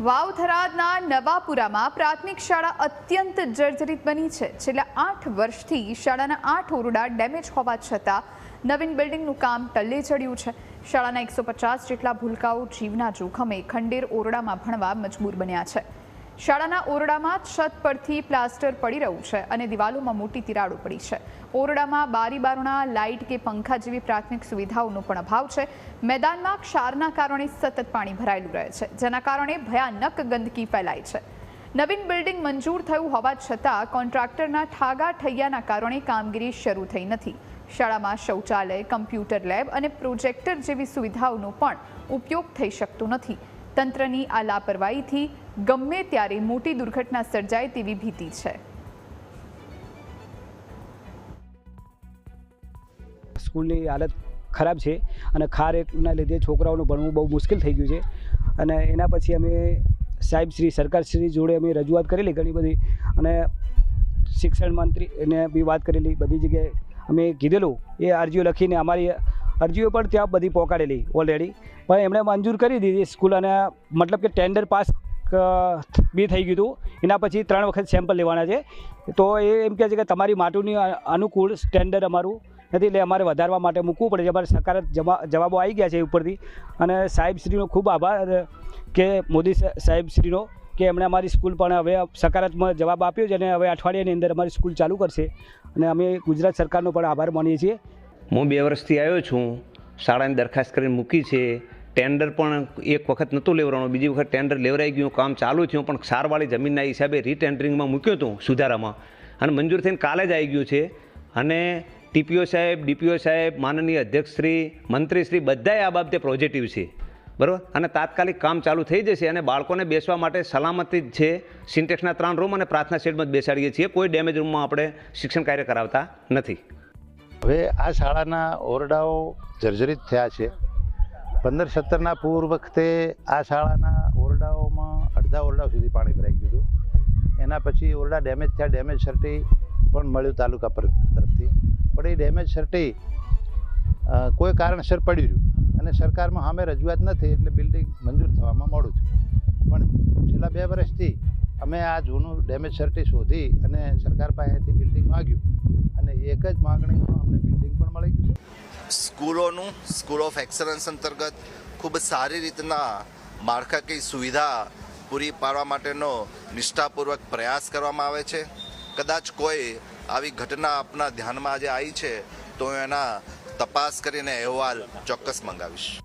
વાવ નવાપુરામાં પ્રાથમિક શાળા અત્યંત જર્જરિત બની છે. છેલ્લા આઠ વર્ષથી શાળાના આઠ ઓરડા ડેમેજ હોવા છતાં નવીન બિલ્ડિંગનું કામ ટલ્લે ચડ્યું છે. શાળાના એકસો પચાસ જેટલા ભૂલકાઓ જીવના જોખમે ખંડેર ઓરડામાં ભણવા મજબૂર બન્યા છે. શાળાના ઓરડામાં છત પરથી પ્લાસ્ટર પડી રહ્યું છે અને દિવાલોમાં મોટી તિરાડો પડી છે. ઓરડામાં બારી બારણા લાઇટ કે પંખા જેવી પ્રાથમિક સુવિધાઓનો પણ અભાવ છે. મેદાનમાં ક્ષારના કારણે સતત પાણી ભરાયેલું રહે છે, જેના કારણે ભયાનક ગંદકી ફેલાય છે. નવીન બિલ્ડિંગ મંજૂર થયું હોવા છતાં કોન્ટ્રાક્ટરના ઠાગા ઠૈયાના કારણે કામગીરી શરૂ થઈ નથી. શાળામાં શૌચાલય, કમ્પ્યુટર લેબ અને પ્રોજેક્ટર જેવી સુવિધાઓનો પણ ઉપયોગ થઈ શકતો નથી. તંત્રની આ લાપરવાહીથી ગમે ત્યારે મોટી દુર્ઘટના સર્જાય તેવી ભીતિ છે. સ્કૂલની હાલત ખરાબ છે અને ખાર એકના લીધે છોકરાઓનું ભણવું બહુ મુશ્કેલ થઈ ગયું છે. અને એના પછી અમે સાહેબ શ્રી સરકારશ્રી જોડે અમે રજૂઆત કરેલી ઘણી બધી અને શિક્ષણ મંત્રી એને બી વાત કરેલી, બધી જગ્યાએ અમે કીધેલું. એ અરજીઓ લખીને અમારી અરજીઓ પણ ત્યાં બધી પહોંચાડેલી ઓલરેડી પણ એમણે મંજૂર કરી દીધી સ્કૂલ અને મતલબ કે ટેન્ડર પાસ બી થઈ ગયું હતું. એના પછી ત્રણ વખત સેમ્પલ લેવાના છે. તો એ એમ કહે છે કે તમારી માટુની અનુકૂળ સ્ટેન્ડર્ડ અમારું નથી. એટલે અમારે વધારવા માટે મૂકવું પડે છે. અમારે સકારાત્મક જવા- જવાબો આવી ગયા છે ઉપરથી. અને સાહેબશ્રીનો ખૂબ આભાર કે મોદી સાહેબશ્રીનો કે એમણે અમારી સ્કૂલ પણ હવે સકારાત્મક જવાબ આપ્યો છે અને હવે અઠવાડિયાની અંદર અમારી સ્કૂલ ચાલુ કરશે. અને અમે ગુજરાત સરકારનો પણ આભાર માનીએ છીએ. હું બે વર્ષથી આવ્યો છું. શાળાની દરખાસ્ત કરીને મૂકી છે. ટેન્ડર પણ એક વખત નહોતું લેવડાવવાનું. બીજી વખત ટેન્ડર લેવરાઈ ગયું. કામ ચાલુ થયું, પણ ક્ષારવાળી જમીનના હિસાબે રીટેન્ડરિંગમાં મૂક્યું હતું સુધારામાં. અને મંજૂર થઈને કાલે જ આવી ગયું છે. અને ટીપીઓ સાહેબ, ડીપીઓ સાહેબ, માનનીય અધ્યક્ષશ્રી, મંત્રીશ્રી બધાય આ બાબતે પોઝિટિવ છે. બરાબર? અને તાત્કાલિક કામ ચાલુ થઈ જશે અને બાળકોને બેસવા માટે સલામતી જ છે. સિન્ટેક્સના ત્રણ રૂમ અને પ્રાર્થના શેડમાં જ બેસાડીએ છીએ. કોઈ ડેમેજ રૂમમાં આપણે શિક્ષણ કાર્ય કરાવતા નથી. હવે આ શાળાના ઓરડાઓ જર્જરિત થયા છે. પંદર સત્તરના પૂર વખતે આ શાળાના ઓરડાઓમાં અડધા ઓરડાઓ સુધી પાણી ભરાઈ ગયું હતું. એના પછી ઓરડા ડેમેજ થયા, ડેમેજ સર્ટી પણ મળ્યું તાલુકા પર તરફથી. પણ એ ડેમેજ સર્ટી કોઈ કારણસર પડ્યું રહ્યું અને સરકારમાં સામે રજૂઆત નથી એટલે બિલ્ડિંગ મંજૂર થવામાં મોડું થયું. પણ છેલ્લા બે વર્ષથી અમે આ જૂનું ડેમેજ સર્ટી શોધી અને સરકાર પાસેથી બિલ્ડિંગ માગ્યું. અને એક જ માગણીમાં અમને બિલ્ડિંગ પણ મળી ગયું છે. સ્કૂલોનું સ્કૂલ ઓફ એક્સલન્સ અંતર્ગત ખૂબ સારી રીતના માળખાકીય સુવિધા પૂરી પાડવા માટેનો નિષ્ઠાપૂર્વક પ્રયાસ કરવામાં આવે છે. કદાચ કોઈ આવી ઘટના આપના ધ્યાનમાં આજે આવી છે, તો એના તપાસ કરીને અહેવાલ ચોક્કસ મંગાવીશ.